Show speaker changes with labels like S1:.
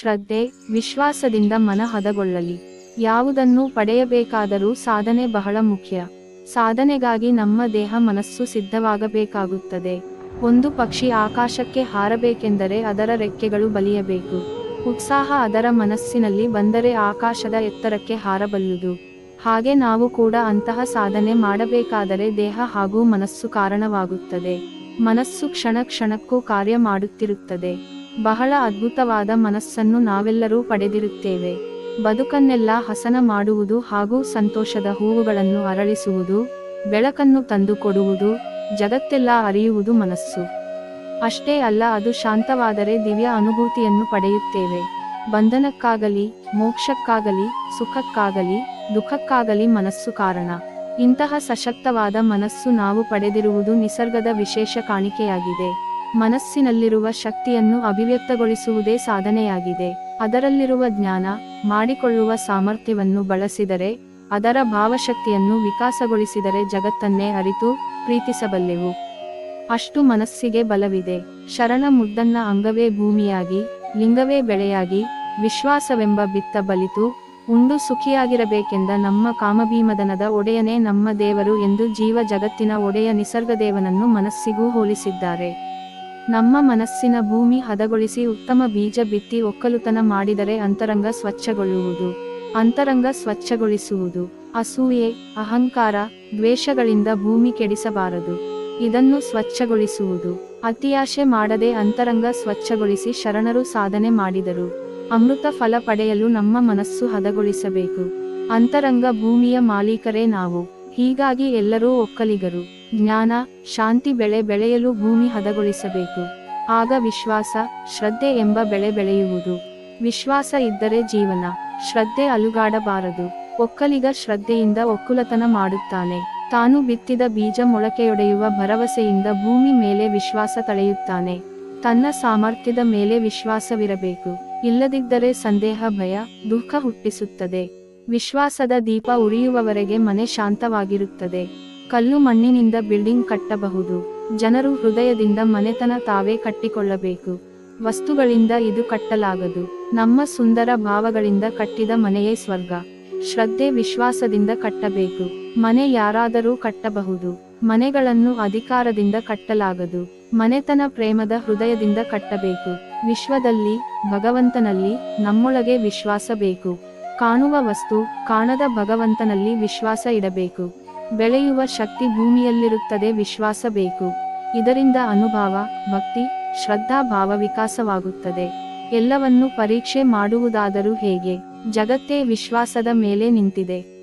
S1: ಶ್ರದ್ಧೆ, ವಿಶ್ವಾಸದಿಂದ ಮನ ಹದಗೊಳ್ಳಲಿ ಯಾವುದನ್ನು ಪಡೆಯಬೇಕಾದರೂ ಸಾಧನೆ ಬಹಳ ಮುಖ್ಯ. ಸಾಧನೆಗಾಗಿ ನಮ್ಮ ದೇಹ ಮನಸ್ಸು ಸಿದ್ಧವಾಗಬೇಕಾಗುತ್ತದೆ. ಒಂದು ಪಕ್ಷಿ ಆಕಾಶಕ್ಕೆ ಹಾರಬೇಕೆಂದರೆ ಅದರ ರೆಕ್ಕೆಗಳು ಬಲಿಯಬೇಕು. ಉತ್ಸಾಹ ಅದರ ಮನಸ್ಸಿನಲ್ಲಿ ಬಂದರೆ ಆಕಾಶದ ಎತ್ತರಕ್ಕೆ ಹಾರಬಲ್ಲುದು. ಹಾಗೆ ನಾವು ಕೂಡ ಅಂತಹ ಸಾಧನೆ ಮಾಡಬೇಕಾದರೆ ದೇಹ ಹಾಗೂ ಮನಸ್ಸು ಕಾರಣವಾಗುತ್ತದೆ. ಮನಸ್ಸು ಕ್ಷಣ ಕ್ಷಣಕ್ಕೂ ಕಾರ್ಯ ಮಾಡುತ್ತಿರುತ್ತದೆ. ಬಹಳ ಅದ್ಭುತವಾದ ಮನಸ್ಸನ್ನು ನಾವೆಲ್ಲರೂ ಪಡೆದಿರುತ್ತೇವೆ. ಬದುಕನ್ನೆಲ್ಲ ಹಸನ ಮಾಡುವುದು ಹಾಗೂ ಸಂತೋಷದ ಹೂವುಗಳನ್ನು ಅರಳಿಸುವುದು, ಬೆಳಕನ್ನು ತಂದುಕೊಡುವುದು, ಜಗತ್ತೆಲ್ಲ ಅರಿಯುವುದು ಮನಸ್ಸು. ಅಷ್ಟೇ ಅಲ್ಲ, ಅದು ಶಾಂತವಾದರೆ ದಿವ್ಯ ಅನುಭೂತಿಯನ್ನು ಪಡೆಯುತ್ತೇವೆ. ಬಂಧನಕ್ಕಾಗಲಿ, ಮೋಕ್ಷಕ್ಕಾಗಲಿ, ಸುಖಕ್ಕಾಗಲಿ, ದುಃಖಕ್ಕಾಗಲಿ ಮನಸ್ಸು ಕಾರಣ. ಇಂತಹ ಸಶಕ್ತವಾದ ಮನಸ್ಸು ನಾವು ಪಡೆದಿರುವುದು ನಿಸರ್ಗದ ವಿಶೇಷ ಕಾಣಿಕೆಯಾಗಿದೆ. ಮನಸ್ಸಿನಲ್ಲಿರುವ ಶಕ್ತಿಯನ್ನು ಅಭಿವ್ಯಕ್ತಗೊಳಿಸುವುದೇ ಸಾಧನೆಯಾಗಿದೆ. ಅದರಲ್ಲಿರುವ ಜ್ಞಾನ, ಮಾಡಿಕೊಳ್ಳುವ ಸಾಮರ್ಥ್ಯವನ್ನು ಬಳಸಿದರೆ, ಅದರ ಭಾವಶಕ್ತಿಯನ್ನು ವಿಕಾಸಗೊಳಿಸಿದರೆ ಜಗತ್ತನ್ನೇ ಅರಿತು, ಪ್ರೀತಿಸಬಲ್ಲೆವು. ಅಷ್ಟು ಮನಸ್ಸಿಗೆ ಬಲವಿದೆ. ಶರಣ ಮುದ್ದನ್ನ ಅಂಗವೇ ಭೂಮಿಯಾಗಿ, ಲಿಂಗವೇ ಬೆಳೆಯಾಗಿ, ವಿಶ್ವಾಸವೆಂಬ ಬಿತ್ತ ಬಲಿತು, ಉಂಡು ಸುಖಿಯಾಗಿರಬೇಕೆಂದ ನಮ್ಮ ಕಾಮಭೀಮದನದ ಒಡೆಯನೇ ನಮ್ಮ ದೇವರು ಎಂದು ಜೀವ ಜಗತ್ತಿನ ಒಡೆಯ ನಿಸರ್ಗದೇವನನ್ನು ಮನಸ್ಸಿಗೂ ಹೋಲಿಸಿದ್ದಾರೆ. ನಮ್ಮ ಮನಸ್ಸಿನ ಭೂಮಿ ಹದಗೊಳಿಸಿ ಉತ್ತಮ ಬೀಜ ಬಿತ್ತಿ ಒಕ್ಕಲುತನ ಮಾಡಿದರೆ ಅಂತರಂಗ ಸ್ವಚ್ಛಗೊಳ್ಳುವುದು. ಅಂತರಂಗ ಸ್ವಚ್ಛಗೊಳಿಸುವುದು. ಅಸೂಯೆ, ಅಹಂಕಾರ, ದ್ವೇಷಗಳಿಂದ ಭೂಮಿ ಕೆಡಿಸಬಾರದು. ಇದನ್ನು ಸ್ವಚ್ಛಗೊಳಿಸುವುದು. ಅತಿಯಾಶೆ ಮಾಡದೆ ಅಂತರಂಗ ಸ್ವಚ್ಛಗೊಳಿಸಿ ಶರಣರು ಸಾಧನೆ ಮಾಡಿದರು. ಅಮೃತ ಫಲ ಪಡೆಯಲು ನಮ್ಮ ಮನಸ್ಸು ಹದಗೊಳಿಸಬೇಕು. ಅಂತರಂಗ ಭೂಮಿಯ ಮಾಲೀಕರೇ ನಾವು. ಹೀಗಾಗಿ ಎಲ್ಲರೂ ಒಕ್ಕಲಿಗರು. ಜ್ಞಾನ, ಶಾಂತಿ ಬೆಳೆ ಬೆಳೆಯಲು ಭೂಮಿ ಹದಗೊಳಿಸಬೇಕು. ಆಗ ವಿಶ್ವಾಸ, ಶ್ರದ್ಧೆ ಎಂಬ ಬೆಳೆ ಬೆಳೆಯುವುದು. ವಿಶ್ವಾಸ ಇದ್ದರೆ ಜೀವನ. ಶ್ರದ್ಧೆ ಅಲುಗಾಡಬಾರದು. ಒಕ್ಕಲಿಗ ಶ್ರದ್ಧೆಯಿಂದ ಒಕ್ಕುಲತನ ಮಾಡುತ್ತಾನೆ. ತಾನು ಬಿತ್ತಿದ ಬೀಜ ಮೊಳಕೆಯೊಡೆಯುವ ಭರವಸೆಯಿಂದ ಭೂಮಿ ಮೇಲೆ ವಿಶ್ವಾಸ ತಳೆಯುತ್ತಾನೆ. ತನ್ನ ಸಾಮರ್ಥ್ಯದ ಮೇಲೆ ವಿಶ್ವಾಸವಿರಬೇಕು. ಇಲ್ಲದಿದ್ದರೆ ಸಂದೇಹ, ಭಯ, ದುಃಖ ಹುಟ್ಟಿಸುತ್ತದೆ. ವಿಶ್ವಾಸದ ದೀಪ ಉರಿಯುವವರೆಗೆ ಮನೆ ಶಾಂತವಾಗಿರುತ್ತದೆ. ಕಲ್ಲು ಮಣ್ಣಿನಿಂದ ಬಿಲ್ಡಿಂಗ್ ಕಟ್ಟಬಹುದು. ಜನರು ಹೃದಯದಿಂದ ಮನೆತನ ತಾವೇ ಕಟ್ಟಿಕೊಳ್ಳಬೇಕು. ವಸ್ತುಗಳಿಂದ ಇದು ಕಟ್ಟಲಾಗದು. ನಮ್ಮ ಸುಂದರ ಭಾವಗಳಿಂದ ಕಟ್ಟಿದ ಮನೆಯೇ ಸ್ವರ್ಗ. ಶ್ರದ್ಧೆ ವಿಶ್ವಾಸದಿಂದ ಕಟ್ಟಬೇಕು. ಮನೆ ಯಾರಾದರೂ ಕಟ್ಟಬಹುದು. ಮನೆಗಳನ್ನು ಅಧಿಕಾರದಿಂದ ಕಟ್ಟಲಾಗದು. ಮನೆತನ ಪ್ರೇಮದ ಹೃದಯದಿಂದ ಕಟ್ಟಬೇಕು. ವಿಶ್ವದಲ್ಲಿ, ಭಗವಂತನಲ್ಲಿ ನಮ್ಮೊಳಗೆ ವಿಶ್ವಾಸ ಬೇಕು. ಕಾಣುವ ವಸ್ತು, ಕಾಣದ ಭಗವಂತನಲ್ಲಿ ವಿಶ್ವಾಸ ಇಡಬೇಕು. ಬೆಳೆಯುವ ಶಕ್ತಿ ಭೂಮಿಯಲ್ಲಿರುತ್ತದೆ ವಿಶ್ವಾಸ ಬೇಕು. ಇದರಿಂದ ಅನುಭವ, ಭಕ್ತಿ, ಶ್ರದ್ಧಾ ಭಾವ ವಿಕಾಸವಾಗುತ್ತದೆ. ಎಲ್ಲವನ್ನು ಪರೀಕ್ಷೆ ಮಾಡುವುದಾದರೂ ಹೇಗೆ? ಜಗತ್ತೇ ವಿಶ್ವಾಸದ ಮೇಲೆ ನಿಂತಿದೆ.